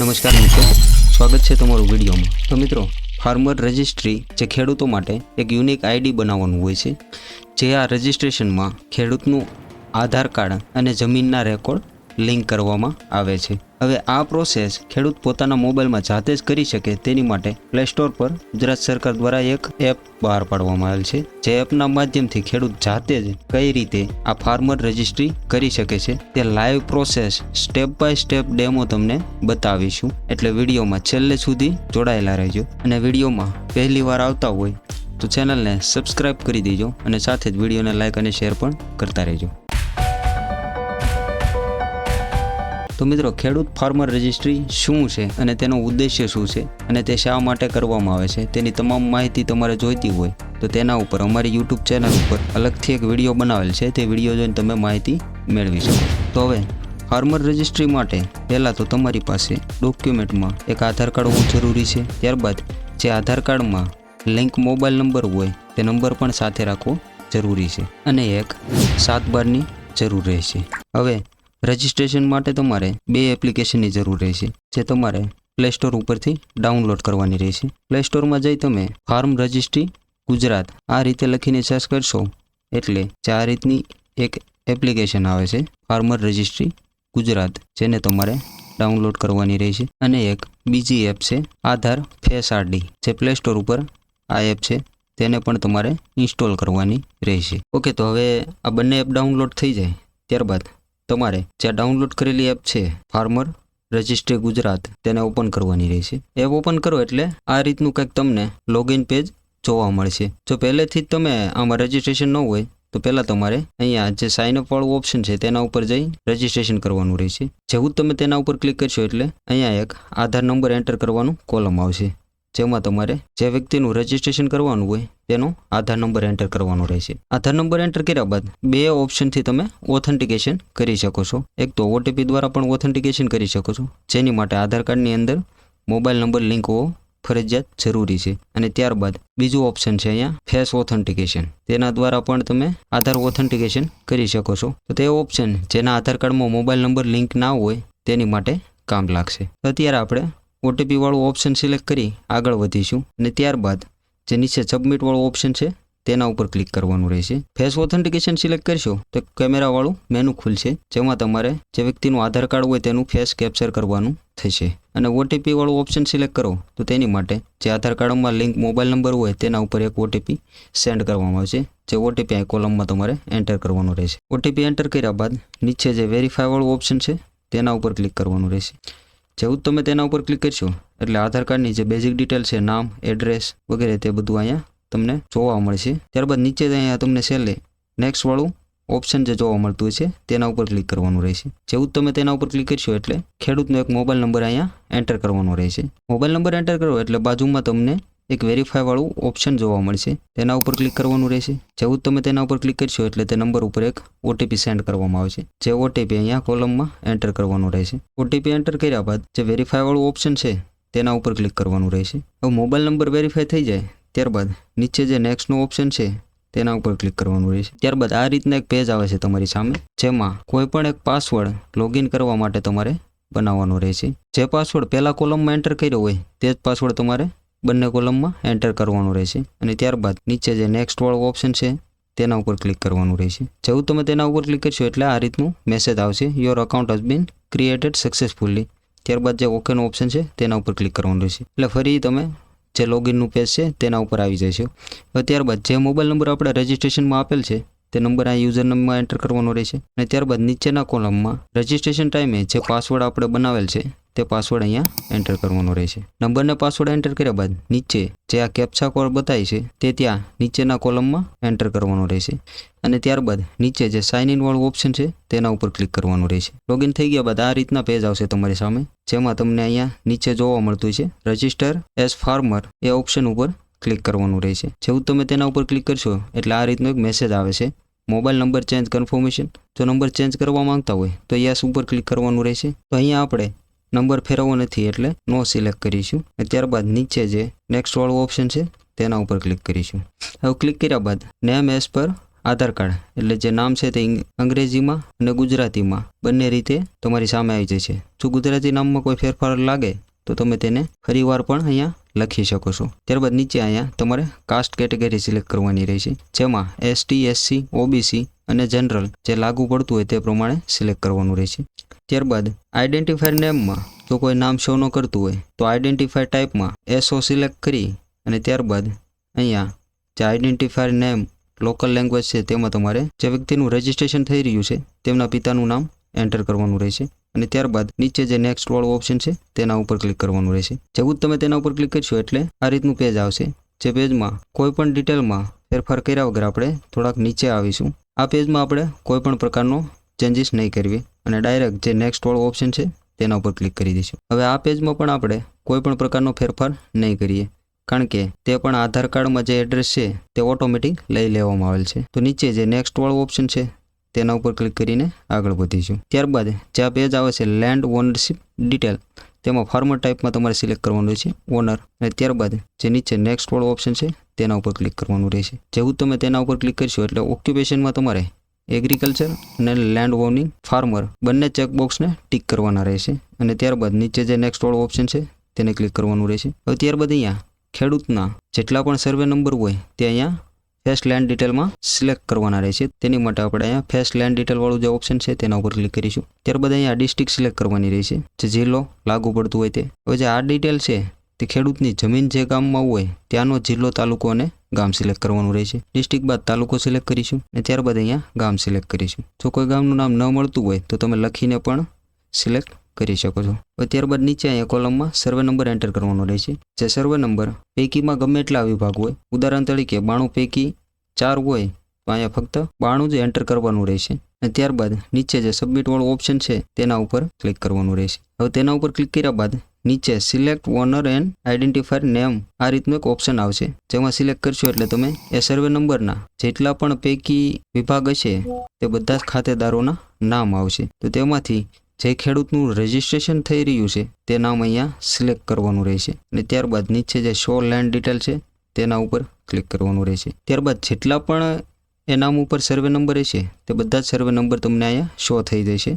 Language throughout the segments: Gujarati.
નમસ્કાર મિત્રો, સ્વાગત છે તમારું વિડીયોમાં. તો મિત્રો, ફાર્મર રજિસ્ટ્રી જે ખેડૂતો માટે એક યુનિક આઈડી બનાવવાનું હોય છે, જે આ રજિસ્ટ્રેશનમાં ખેડૂતનું આધાર કાર્ડ અને જમીનના રેકોર્ડ લિંક કરવામાં આવે છે. હવે આ પ્રોસેસ ખેડૂત પોતાના મોબાઈલમાં જાતે જ કરી શકે તેની માટે પ્લે સ્ટોર પર ગુજરાત સરકાર દ્વારા એક એપ બહાર પાડવામાં આવેલ છે. જે એપના માધ્યમથી ખેડૂત જાતે જ કઈ રીતે આ ફાર્મર રજિસ્ટ્રી કરી શકે છે તે live process step by step demo તમને બતાવીશું. એટલે વિડીયોમાં છેલ્લે સુધી જોડાયેલા રહેજો અને વિડીયોમાં પહેલી વાર આવતા હોય તો ચેનલને સબસ્ક્રાઈબ કરી દેજો અને સાથે જ વિડીયોને લાઈક અને શેર પણ કરતા રહેજો. તો મિત્રો, ખેડૂત ફાર્મર રજિસ્ટ્રી શું છે અને તેનો ઉદ્દેશ્ય શું છે અને તે શા માટે કરવામાં આવે છે? તેની તમામ માહિતી તમારે જોઈતી હોય તો તેના ઉપર, અમારી યુટ્યુબ ચેનલ ઉપર અલગથી એક વીડિયો બનાવેલ છે. તે વીડિયો જોઈને તમે માહિતી મેળવી શકો. તો હવે ફાર્મર રજિસ્ટ્રી માટે પહેલાં તો તમારી પાસે ડોક્યુમેન્ટમાં એક આધાર કાર્ડ હોવું જરૂરી છે. ત્યારબાદ, જે આધાર કાર્ડમાં લિંક મોબાઈલ નંબર હોય, તે નંબર પણ સાથે રાખવો જરૂરી છે અને એક સાત બારની જરૂર રહેશે. હવે રજિસ્ટ્રેશન માટે તમારે બે એપ્લિકેશનની જરૂર રહેશે, જે તમારે પ્લે સ્ટોર ઉપરથી ડાઉનલોડ કરવાની રહેશે. પ્લે સ્ટોરમાં જઈ તમે ફાર્મ રજિસ્ટ્રી ગુજરાત. આ રીતે લખીને સર્ચ કરશો, એટલે આ રીતની એક એપ્લિકેશન આવે છે ફાર્મર રજિસ્ટ્રી ગુજરાત, જેને તમારે ડાઉનલોડ કરવાની રહેશે. અને એક બીજી એપ છે આધાર ફેસ આરડી જે પ્લે સ્ટોર ઉપર આ એપ છે, તેને પણ તમારે ઇન્સ્ટોલ કરવાની રહેશે. ઓકે, તો હવે આ બંને એપ ડાઉનલોડ થઈ જાય, ત્યારબાદ તમારે જે ડાઉનલોડ કરેલી એપ છે ફાર્મર રજિસ્ટ્રી ગુજરાત, તેને ઓપન કરવાની રહેશે. એપ ઓપન કરો એટલે આ રીતનું કંઈક તમને લોગિન પેજ જોવા મળશે. જો પહેલેથી જ તમે આમાં રજિસ્ટ્રેશન ન હોય, તો પહેલાં તમારે અહીંયા જે સાઇન અપ વાળું ઓપ્શન છે, તેના ઉપર જઈ રજિસ્ટ્રેશન કરવાનું રહેશે. જેવું જ તમે તેના ઉપર ક્લિક કરશો એટલે અહીંયા એક આધાર નંબર એન્ટર કરવાનું કોલમ આવશે. જેમાં તમારે જે વ્યક્તિનું રજિસ્ટ્રેશન કરવાનું હોય, તેનો આધાર નંબર એન્ટર કરવાનો રહેશે. આધાર નંબર એન્ટર કર્યા બાદ બે ઓપ્શનથી તમે ઓથેન્ટિકેશન કરી શકો છો. એક તો ઓટીપી દ્વારા પણ ઓથેન્ટિકેશન કરી શકો છો. જેની માટે આધાર કાર્ડની અંદર મોબાઈલ નંબર લિંક હોવો ફરજિયાત જરૂરી છે. અને ત્યારબાદ બીજું ઓપ્શન છે અહીંયા ફેસ ઓથેન્ટિકેશન તેના દ્વારા પણ તમે આધાર ઓથેન્ટિકેશન કરી શકો છો. તો તે ઓપ્શન જેના આધાર કાર્ડમાં મોબાઈલ નંબર લિંક ના હોય, તેની માટે કામ લાગશે. અત્યારે આપણે ઓટીપી વાળું ઓપ્શન સિલેક્ટ કરી આગળ વધીશું અને ત્યારબાદ જે નીચે સબમિટ વાળું ઓપ્શન છે, તેના ઉપર ક્લિક કરવાનું રહેશે. ફેસ ઓથેન્ટિકેશન સિલેક્ટ કરશો, તો કેમેરાવાળું મેનુ ખુલશે, જેમાં તમારે જે વ્યક્તિનું આધાર કાર્ડ હોય તેનું ફેસ કેપ્ચર કરવાનું થશે. અને ઓટીપી વાળું ઓપ્શન સિલેક્ટ કરો, તો તેની માટે જે આધાર કાર્ડમાં લિંક મોબાઈલ નંબર હોય, તેના ઉપર એક ઓટીપી સેન્ડ કરવામાં આવશે, જે ઓટીપી આ કોલમમાં તમારે એન્ટર કરવાનું રહેશે. ઓટીપી એન્ટર કર્યા બાદ નીચે જે વેરીફાઈ વાળું ઓપ્શન છે, તેના ઉપર ક્લિક કરવાનું રહેશે. જેવું તમે તેના ઉપર ક્લિક કરશો, એટલે આધાર કાર્ડની જે બેઝિક ડિટેલ છે, નામ એડ્રેસ વગેરે તે બધું અહીંયા તમને જોવા મળશે. ત્યારબાદ નીચે અહીંયા તમને છેલ્લે નેક્સ્ટવાળું ઓપ્શન જે જોવા મળતું છે, તેના ઉપર ક્લિક કરવાનું રહેશે. જેવું તમે તેના ઉપર ક્લિક કરશો એટલે ખેડૂતનો એક મોબાઈલ નંબર અહીંયા એન્ટર કરવાનો રહેશે. મોબાઈલ નંબર એન્ટર કરો એટલે બાજુમાં તમને એક વેરીફાયવાળું ઓપ્શન જોવા મળશે. તેના ઉપર ક્લિક કરવાનું રહેશે. જેવું તમે તેના ઉપર ક્લિક કરશો એટલે તે નંબર ઉપર એક ઓટીપી સેન્ડ કરવામાં આવશે. જે ઓટીપી અહીંયા કોલમમાં એન્ટર કરવાનું રહેશે. ઓટીપી એન્ટર કર્યા બાદ જે વેરીફાયવાળું ઓપ્શન છે, તેના ઉપર ક્લિક કરવાનું રહેશે. હવે મોબાઈલ નંબર વેરીફાઈ થઈ જાય, ત્યારબાદ નીચે જે નેક્સ્ટનું ઓપ્શન છે, તેના ઉપર ક્લિક કરવાનું રહેશે. ત્યારબાદ આ રીતના એક પેજ આવે છે તમારી સામે, જેમાં કોઈ પણ એક પાસવર્ડ લોગિન કરવા માટે તમારે બનાવવાનો રહેશે. જે પાસવર્ડ પહેલા કોલમમાં એન્ટર કર્યો હોય, તે જ પાસવર્ડ તમારે બંને કોલમમાં એન્ટર કરવાનું રહેશે. અને ત્યારબાદ નીચે જે નેક્સ્ટવાળો ઓપ્શન છે, તેના ઉપર ક્લિક કરવાનું રહેશે. જેવું તમે તેના ઉપર ક્લિક કરશો એટલે આ રીતનું મેસેજ આવશે. Your account has been created successfully ત્યારબાદ જે ઓકેનો ઓપ્શન છે, તેના ઉપર ક્લિક કરવાનું રહેશે. એટલે ફરી તમે જે લોગિનનું પેજ છે, તેના ઉપર આવી જશો. ત્યારબાદ જે મોબાઈલ નંબર આપણે રજિસ્ટ્રેશનમાં આપેલ છે, તે નંબર આ યુઝર નંબરમાં એન્ટર કરવાનો રહેશે. અને ત્યારબાદ નીચેના કોલમમાં રજિસ્ટ્રેશન ટાઈમે જે પાસવર્ડ આપણે બનાવેલ છે તે પાસવર્ડ અહીંયા એન્ટર કરવાનો રહેશે. નંબરને પાસવર્ડ એન્ટર કર્યા બાદ નીચે જે આ કેપ્ચા કોડ બતાવી છે, તે ત્યાં નીચેના કોલમમાં એન્ટર કરવાનો રહેશે. અને ત્યારબાદ નીચે જે સાઇન ઇનવાળું ઓપ્શન છે, તેના ઉપર ક્લિક કરવાનું રહેશે. લોગિન થઈ ગયા બાદ આ રીતના પેજ આવશે તમારી સામે, જેમાં તમને અહીંયા નીચે જોવા મળતું છે રજિસ્ટર એઝ ફાર્મર એ ઓપ્શન ઉપર ક્લિક કરવાનું રહેશે. જેવું તમે તેના ઉપર ક્લિક કરશો, એટલે આ રીતનો એક મેસેજ આવે છે. મોબાઈલ નંબર ચેન્જ કન્ફર્મેશન જો નંબર ચેન્જ કરવા માંગતા હોય, તો યસ ઉપર ક્લિક કરવાનું રહેશે. તો અહીંયા આપણે નંબર ફેરવવો નથી એટલે નો સિલેક્ટ કરીશું. અને ત્યારબાદ નીચે જે નેક્સ્ટ વાળું ઓપ્શન છે, તેના ઉપર ક્લિક કરીશું. હવે ક્લિક કર્યા બાદ નેમ એઝ પર આધાર કાર્ડ એટલે જે નામ છે તે અંગ્રેજીમાં અને ગુજરાતીમાં બંને રીતે તમારી સામે આવી જશે. જો ગુજરાતી નામમાં કોઈ ફેરફાર લાગે, તો તમે તેને ફરીવાર પણ અહીંયા લખી શકો છો. ત્યારબાદ નીચે અહીંયા તમારે કાસ્ટ કેટેગરી સિલેક્ટ કરવાની રહેશે, જેમાં એસટી એસસી ઓબીસી અને જનરલ જે લાગુ પડતું હોય તે પ્રમાણે સિલેક્ટ કરવાનું રહેશે. ત્યારબાદ આઈડેન્ટિફાયર નેમમાં જો કોઈ નામ શો ન કરતું હોય, તો આઈડેન્ટિફાયર ટાઈપમાં એસઓ સિલેક્ટ કરી અને ત્યારબાદ અહીંયા જે આઈડેન્ટિફાયર નેમ લોકલ લેંગ્વેજ છે, તેમાં તમારે જે વ્યક્તિનું રજિસ્ટ્રેશન થઈ રહ્યું છે, તેમના પિતાનું નામ એન્ટર કરવાનું રહેશે અને ત્યારબાદ નીચે જે નેક્સ્ટ વાળું ઓપ્શન છે, તેના ઉપર ક્લિક કરવાનું રહેશે. જેવું જ તમે તેના ઉપર ક્લિક કરશો એટલે આ રીતનું પેજ આવશે. જે પેજમાં કોઈ પણ ડિટેલમાં ફેરફાર કર્યા વગર આપણે થોડાક નીચે આવીશું. આ પેજમાં આપણે કોઈ પણ પ્રકારનો ચેન્જીસ નહીં કરવી. અને ડાયરેક્ટ જે નેક્સ્ટ વાળો ઓપ્શન છે, તેના ઉપર ક્લિક કરી દઈશું. હવે આ પેજમાં પણ આપણે કોઈ પણ પ્રકારનો ફેરફાર નહીં કરીએ. કારણ કે તે પણ આધાર કાર્ડમાં જે એડ્રેસ છે, તે ઓટોમેટિક લઈ લેવામાં આવેલ છે. તો નીચે જે નેક્સ્ટ વાળું ઓપ્શન છે, તેના ઉપર ક્લિક કરીને આગળ વધીશું. ત્યારબાદ જે આ પેજ આવે છે લેન્ડ ઓનરશિપ ડિટેલ તેમાં ફાર્મર ટાઈપમાં તમારે સિલેક્ટ કરવાનું છે ઓનર અને ત્યારબાદ જે નીચે નેક્સ્ટ વાળો ઓપ્શન છે, તેના ઉપર ક્લિક કરવાનું રહેશે. જેવું તમે તેના ઉપર ક્લિક કરશો એટલે ઓક્યુપેશનમાં તમારે એગ્રીકલ્ચર અને લેન્ડ ઓનિંગ ફાર્મર બંને ચેકબોક્સને ટીક કરવાના રહેશે. અને ત્યારબાદ નીચે જે નેક્સ્ટ ઓળ ઓપ્શન છે, તેને ક્લિક કરવાનું રહેશે. હવે ત્યારબાદ અહીંયા ખેડૂતના જેટલા પણ સર્વે નંબર હોય, તે અહીંયા ફેસ લેન્ડ ડિટેલમાં સિલેક્ટ કરવાના રહેશે. તેની માટે આપણે અહીંયા ફેસ લેન્ડ ડિટેલવાળું જે ઓપ્શન છે, તેના ઉપર ક્લિક કરીશું. ત્યારબાદ અહીંયા ડિસ્ટ્રિક્ટ સિલેક્ટ કરવાની રહેશે. જે જિલ્લો લાગુ પડતું હોય તે. હવે જે આ ડિટેલ છે, તે ખેડૂતની જમીન જે ગામમાં હોય, ત્યાંનો જિલ્લો તાલુકો અને ગામ સિલેક્ટ કરવાનું રહેશે. ડિસ્ટ્રિક્ટ બાદ તાલુકો સિલેક્ટ કરીશું અને ત્યારબાદ અહીંયા ગામ સિલેક્ટ કરીશું. જો કોઈ ગામનું નામ ન મળતું હોય તો તમે લખીને પણ સિલેક્ટ કરી શકો છો. ત્યારબાદ નીચે અહીંયા કોલમમાં સર્વે નંબર એન્ટર કરવાનો રહેશે. જે સર્વે નંબર પૈકીમાં ગમે એટલા વિભાગ હોય. ઉદાહરણ તરીકે બાણું પૈકી ચાર હોય તો અહીંયા ફક્ત બાણું જ એન્ટર કરવાનું રહેશે. અને ત્યારબાદ નીચે જે સબમિટ વાળું ઓપ્શન છે તેના ઉપર ક્લિક કરવાનું રહેશે. હવે તેના ઉપર ક્લિક કર્યા બાદ નીચે select owner and identifier name આ રીતનું એક ઓપ્શન આવશે. જેમાં સિલેક્ટ કરશો એટલે તમે એ સર્વે નંબરના જેટલા પણ પૈકી વિભાગ હશે તે બધા જ ખાતેદારોના નામ આવશે. તો તેમાંથી જે ખેડૂતનું રજિસ્ટ્રેશન થઈ રહ્યું છે તે નામ અહીંયા સિલેક્ટ કરવાનું રહેશે. અને ત્યારબાદ નીચે જે શો લેન્ડ ડિટેલ છે તેના ઉપર ક્લિક કરવાનું રહેશે. ત્યારબાદ જેટલા પણ એ નામ ઉપર સર્વે નંબર હશે તે બધા જ સર્વે નંબર તમને અહીંયા શો થઈ જશે.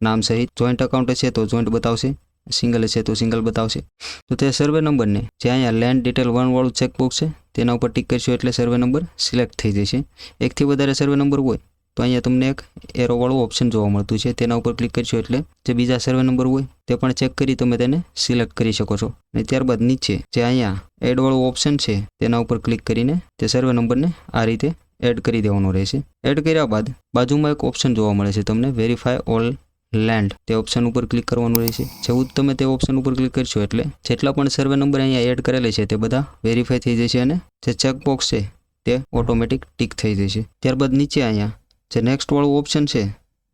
નામ સહિત જોઈન્ટ અકાઉન્ટ હશે તો જોઈન્ટ બતાવશે. સિંગલ છે તો સિંગલ બતાવશે. તો તે સર્વે નંબરને જે અહીંયા લેન્ડ ડિટેલ વનવાળું ચેકબોક્સ છે, તેના ઉપર ટિક કરશો એટલે સર્વે નંબર સિલેક્ટ થઈ જશે. એકથી વધારે સર્વે નંબર હોય, તો અહીંયા તમને એક એરોવાળું ઓપ્શન જોવા મળતું છે. તેના ઉપર ક્લિક કરશો એટલે જે બીજા સર્વે નંબર હોય, તે પણ ચેક કરી તમે તેને સિલેક્ટ કરી શકો છો. અને ત્યારબાદ નીચે જે અહીંયા એડવાળું ઓપ્શન છે, તેના ઉપર ક્લિક કરીને તે સર્વે નંબરને આ રીતે એડ કરી દેવાનો રહેશે. એડ કર્યા બાદ બાજુમાં એક ઓપ્શન જોવા મળે છે, તમને વેરીફાય ઓલ લેન્ડ તે ઓપ્શન ઉપર ક્લિક કરવાનું રહેશે. જેવું તમે તે ઓપ્શન ઉપર ક્લિક કરશો એટલે જેટલા પણ સર્વે નંબર અહીંયા એડ કરેલા છે તે બધા વેરીફાઈ થઈ જશે અને જે ચેકબોક્સ છે તે ઓટોમેટિક ટીક થઈ જશે. ત્યારબાદ નીચે અહીંયા જે નેક્સ્ટ વાળું ઓપ્શન છે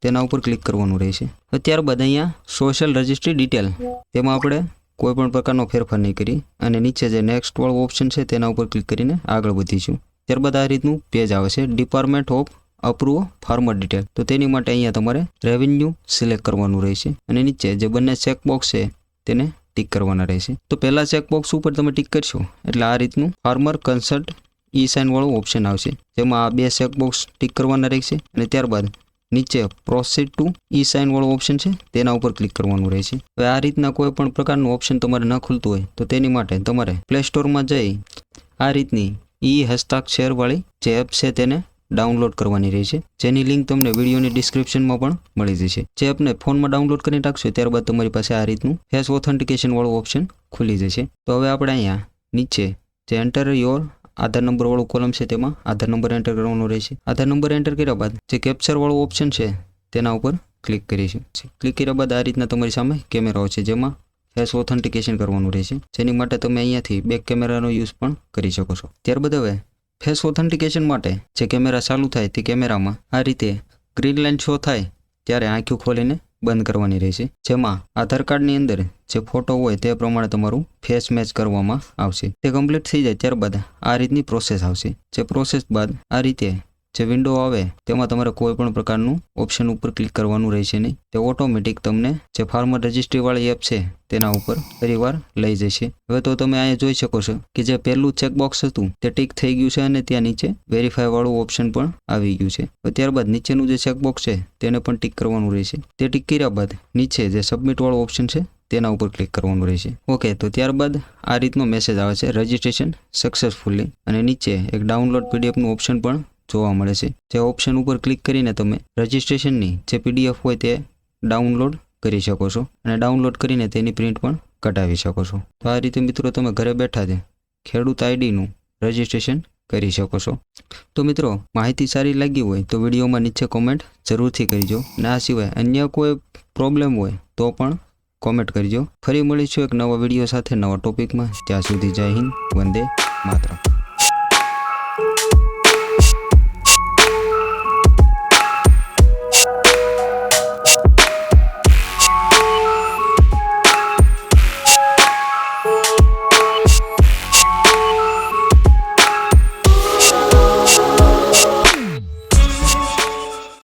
તેના ઉપર ક્લિક કરવાનું રહેશે. તો ત્યારબાદ અહીંયા સોશિયલ રજિસ્ટ્રી ડિટેલ તેમાં આપણે કોઈ પણ પ્રકારનો ફેરફાર નહીં કરી અને નીચે જે નેક્સ્ટ વાળું ઓપ્શન છે તેના ઉપર ક્લિક કરીને આગળ વધીશું. ત્યારબાદ આ રીતનું પેજ આવે છે. Department of approve farmer detail તો તેની માટે અહીંયા તમારે રેવન્યુ સિલેક્ટ કરવાનું રહેશે અને નીચે જે બંને ચેકબોક્સ છે, તેને ટીક કરવાના રહેશે. તો પહેલાં ચેકબોક્સ ઉપર તમે ટીક કરશો, એટલે આ રીતનું ફાર્મર કન્સલ્ટ ઈ સાઇનવાળું ઓપ્શન આવશે. જેમાં આ બે ચેકબોક્સ ટીક કરવાના રહેશે અને ત્યારબાદ નીચે પ્રોસીડ ટુ ઈ સાઇનવાળું ઓપ્શન છે, તેના ઉપર ક્લિક કરવાનું રહેશે. હવે આ રીતના કોઈ પણ પ્રકારનું ઓપ્શન તમારે ન ખુલતું હોય, તો તેની માટે તમારે પ્લે સ્ટોરમાં જઈ આ રીતની ઈ હસ્તાક્ષરવાળી જે એપ છે, તેને ડાઉનલોડ કરવાની રહેશે જેની લિંક તમને વિડીયોની ડિસ્ક્રિપ્શનમાં પણ મળી જશે. જે આપને ફોનમાં ડાઉનલોડ કરી રાખશો ત્યારબાદ તમારી પાસે આ રીતનું ફેસ ઓથેન્ટિકેશનવાળું ઓપ્શન ખુલી જશે. તો હવે આપણે અહીંયા નીચે જે એન્ટર યોર આધાર નંબરવાળું કોલમ છે, તેમાં આધાર નંબર એન્ટર કરવાનો રહેશે. આધાર નંબર એન્ટર કર્યા બાદ જે કેપ્ચરવાળું ઓપ્શન છે, તેના ઉપર ક્લિક કરીશું. ક્લિક કર્યા બાદ આ રીતના તમારી સામે કેમેરાઓ છે, જેમાં ફેસ ઓથેન્ટિકેશન કરવાનું રહેશે. જેની માટે તમે અહીંયાથી બેક કેમેરાનો યુઝ પણ કરી શકો છો. ત્યારબાદ હવે ફેસ ઓથેન્ટિકેશન માટે જે કેમેરા ચાલુ થાય તે કેમેરામાં આ રીતે ગ્રીન લાઇન શો થાય, ત્યારે આંખો ખોલીને બંધ કરવાની રહેશે. જેમાં આધાર કાર્ડની અંદર જે ફોટો હોય તે પ્રમાણે તમારું ફેસ મેચ કરવામાં આવશે. તે કમ્પ્લીટ થઈ જાય ત્યારબાદ આ રીતની પ્રોસેસ આવશે. જે પ્રોસેસ બાદ આ રીતે જે વિન્ડો આવે, તેમાં તમારે કોઈ પણ પ્રકારનું ઓપ્શન ઉપર ક્લિક કરવાનું રહેશે નહીં. તે ઓટોમેટિક તમને જે ફાર્મર રજિસ્ટ્રીવાળી એપ છે, તેના ઉપર ફરીવાર લઈ જશે. હવે તો તમે અહીંયા જોઈ શકો છો કે જે પહેલું ચેકબોક્સ હતું, તે ટીક થઈ ગયું છે અને ત્યાં નીચે વેરીફાઈ વાળું ઓપ્શન પણ આવી ગયું છે. ત્યારબાદ નીચેનું જે ચેકબોક્સ છે, તેને પણ ટીક કરવાનું રહેશે. તે ટીક કર્યા બાદ નીચે જે સબમિટ વાળું ઓપ્શન છે, તેના ઉપર ક્લિક કરવાનું રહેશે. ઓકે તો ત્યારબાદ આ રીતનો મેસેજ આવે છે રજિસ્ટ્રેશન સક્સેસફુલી અને નીચે એક ડાઉનલોડ પીડીએફનું ઓપ્શન પણ જોવા મળે છે. જે ઓપ્શન ઉપર ક્લિક કરીને તમે રજિસ્ટ્રેશનની જે પીડીએફ હોય તે ડાઉનલોડ કરી શકો છો અને ડાઉનલોડ કરીને તેની પ્રિન્ટ પણ કઢાવી શકો છો. તો આ રીતે મિત્રો તમે ઘરે બેઠા જ ખેડૂત આઈડીનું રજિસ્ટ્રેશન કરી શકો છો. તો મિત્રો, માહિતી સારી લાગી હોય તો વિડીયોમાં નીચે કોમેન્ટ જરૂરથી કરજો અને આ સિવાય અન્ય કોઈ પ્રોબ્લેમ હોય તો પણ કોમેન્ટ કરજો. ફરી મળીશું એક નવા વીડિયો સાથે નવા ટોપિકમાં ત્યાં સુધી જય હિન્દ, વંદે માતરમ.